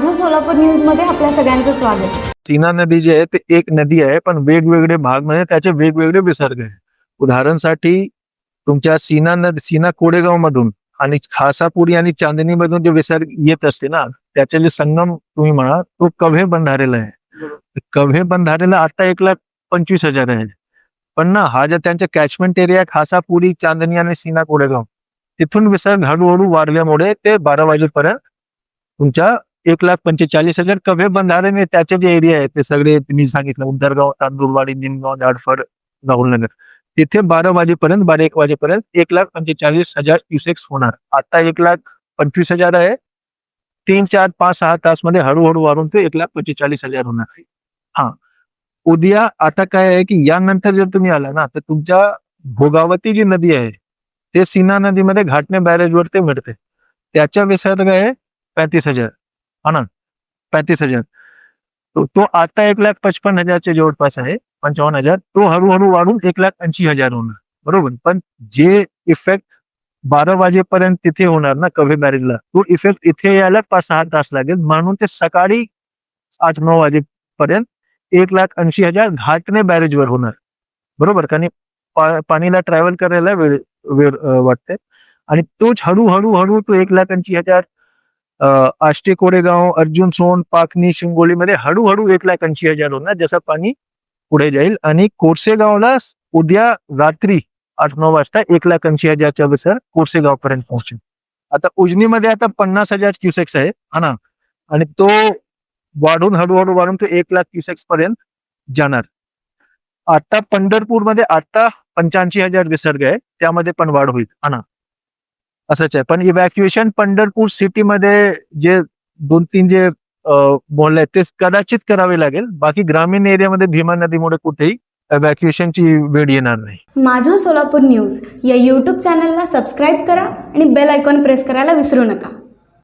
माझं सोलापूर न्यूजमध्ये आपल्या सगळ्यांचं स्वागत. सीना नदी जी आहे ते एक नदी आहे पण वेगवेगळे भाग म्हणजे त्याचे वेगवेगळे विसर्ग आहे. उदाहरणसाठी तुमच्या सीना नदी सीना कोडेगाव मधून आणि खासापुरी आणि चांदणी मधून जे विसर्ग येत असते ना त्याचे जे संगम तुम्ही म्हणा तो कव्हे बंधारेला आहे. कव्हे बंधारेला आता एक लाख पंचवीस हजार आहे. पण ना हा जे त्यांचा कॅचमेंट एरिया खासापुरी चांदणी आणि सीना कोडेगाव तिथून विसर्ग हळूहळू वाढल्यामुळे ते बारा वाजेपर्यंत तुमच्या एक लाख पंचेचाळीस हज़ार कव्हे बंधारे त्याचे जे एरिया आहेत ते सगळे मी सांगितलं उंदरगाव, तांदूरवाडी, निमगाव झाडफळ राहुलनगर तिथे बारा वाजेपर्यंत बारा एक वाजेपर्यंत एक लाख पंचेचाळीस हज़ार क्युसेक्स होणार. आता एक लाख पंचवीस हज़ार आहे. तीन, चार, पाच, सहा तास मध्ये हळूहळू वाढून ते एक लाख पंचेचाळीस हज़ार होणार. हा. उद्या आता काय आहे की यानंतर जर तुम्ही आला ना, तर तुमच्या भोगावती जी नदी आहे, ते सीना नदीमध्ये घाटणे बॅरेजवर ते मिळते. त्याच्या विसर्ग आहे? पैंतीस हज़ार. हा ना पैंतीस हजार. तो तो आता एक लाख पचपन हजारच्या जवळपास आहे. पंचावन्न हजार. तो हळूहळू वाढून एक लाख ऐंशी हजार होणार. बरोबर? पण जे इफेक्ट बारा वाजेपर्यंत तिथे होणार ना कव्हे बॅरेजला तो इफेक्ट इथे यायला पाच सहा तास लागेल. म्हणून ते सकाळी आठ नऊ वाजेपर्यंत एक लाख ऐंशी हजार घाटणे बॅरेजवर होणार. बरोबर? कारण पा- पाणीला ट्रॅव्हल करायला वेळ वेळ वाटते. आणि तोच हळूहळू हळू तो एक लाख ऐंशी हजार आष्टे कोरेगाव अर्जुन सोन पाकनी शिंगोलीमध्ये हळूहळू एक लाख ऐंशी हजार होणार जसं पाणी पुढे जाईल. आणि कोरसेगावला उद्या रात्री आठ नऊ वाजता एक लाख ऐंशी हजारच्या विसर कोरसेगाव पर्यंत पोहोचेल. आता उजनीमध्ये आता पन्नास हजार क्युसेक्स आहे हा ना? आणि तो वाढून हळूहळू वाढून तो एक लाख क्युसेक्स पर्यंत जाणार. आता पंढरपूरमध्ये आता पंच्याऐंशी हजार विसर्ग आहे त्यामध्ये पण वाढ होईल हा ना? असंच आहे. पण इव्हॅक्युएशन पंढरपूर सिटीमध्ये जे दोन तीन जे बोलले ते कदाचित करावे लागेल. बाकी ग्रामीण एरियामध्ये भीमा नदीमुळे कुठेही इव्हॅक्युएशनची ची वेळ येणार नाही. माझं सोलापूर न्यूज या यूट्यूब चॅनलला सबस्क्राईब करा आणि बेल आयकॉन प्रेस करायला विसरू नका.